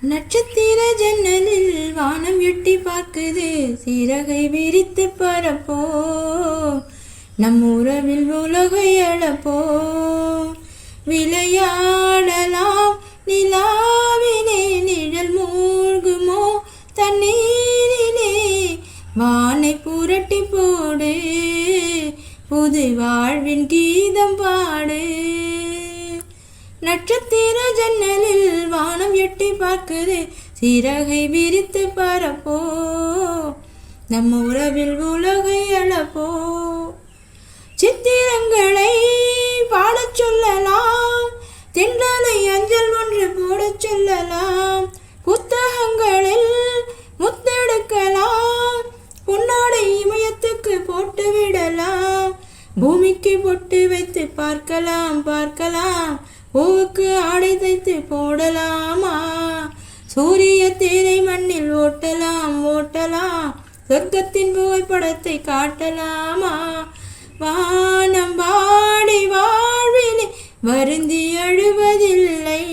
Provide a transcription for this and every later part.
நட்சத்திர ஜன்னலில் வானம் எட்டி பார்க்குது. சிறகை விரித்து பரப்போ. நம் உறவில் உலகை அழப்போ விளையாடலாம். நிலாவிலே நிழல் மூழ்குமோ. தண்ணீரிலே வானை புரட்டி போடு. புது வாழ்வின் கீதம் பாடு. நட்சத்திர ஜன்னலில் வானம் எட்டி பார்க்குது. சிறகை விரித்து பரப்போ. நம்ம உறவில் உலகை அளப்போ. சித்திரங்களை பாடச் சொல்லலாம். தென்றலை அஞ்சல் ஒன்று போடச் சொல்லலாம். புத்தகங்களில் முத்தெடுக்கலாம். பொன்னாடை இமயத்துக்கு போட்டு விடலாம். பூமிக்கு பொட்டு வைத்து பார்க்கலாம் பார்க்கலாம். பூவுக்கு ஆடை தைத்து போடலாமா? சூரிய தேரை மண்ணில் ஓட்டலாம் ஓட்டலாம். சொர்க்கத்தின் புகைப்படத்தை காட்டலாமா? வானம் வாடி வாழ்விலே வருந்தி அழுவதில்லை.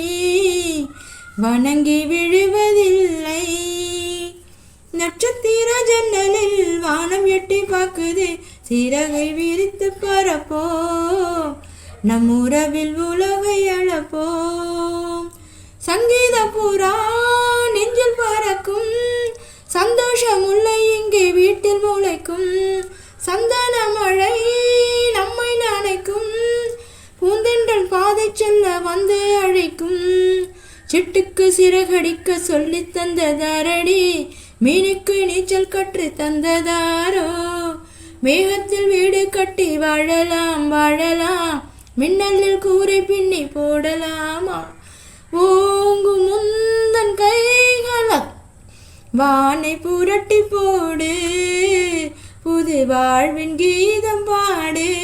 வணங்கி விழுவதில்லை. நட்சத்திர ஜன்னலில் வானம் எட்டி பார்க்குது. சிறகை விரித்து பரப்போ நம் உறவில் உலகை அழப்போ சங்கீத புறா நெஞ்சில் பறக்கும். சந்தோஷம் உள்ள இங்கே வீட்டில் முளைக்கும். சந்தன மழை நம்மை நனைக்கும். பூந்தென்றல் பாதை செல்ல வந்து அழைக்கும். சிட்டுக்கு சிறகடிக்க சொல்லித்தந்த தரடி மீனுக்கு நீச்சல் கற்று தந்ததாரோ. மேகத்தில் வீடு கட்டி வாழலாம் வாழலாம். மின்னலில் கூரை பின்னி போடலாமா? ஓங்கு முந்தன் கைகள வானை புரட்டி போடு. புது வாழ்வின் கீதம் பாடு.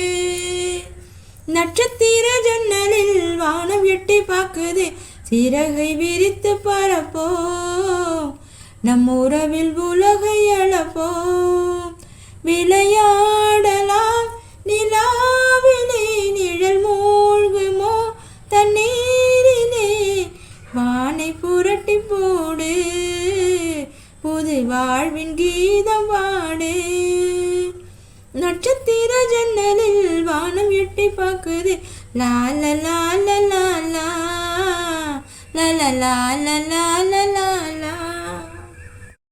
நட்சத்திர ஜன்னலில் வானம் எட்டி பார்க்குது. சிறகை விரித்து பரப்போ. நம் உறவில் உலகை அழப்போ விளையா தண்ணீரிலே வானை புரட்டி போடு. புது வாழ்வின் கீதம் பாடு. நட்சத்திர ஜன்னலில் வானம் எட்டி பார்க்குது. லால லால லாலா லல லால லால லால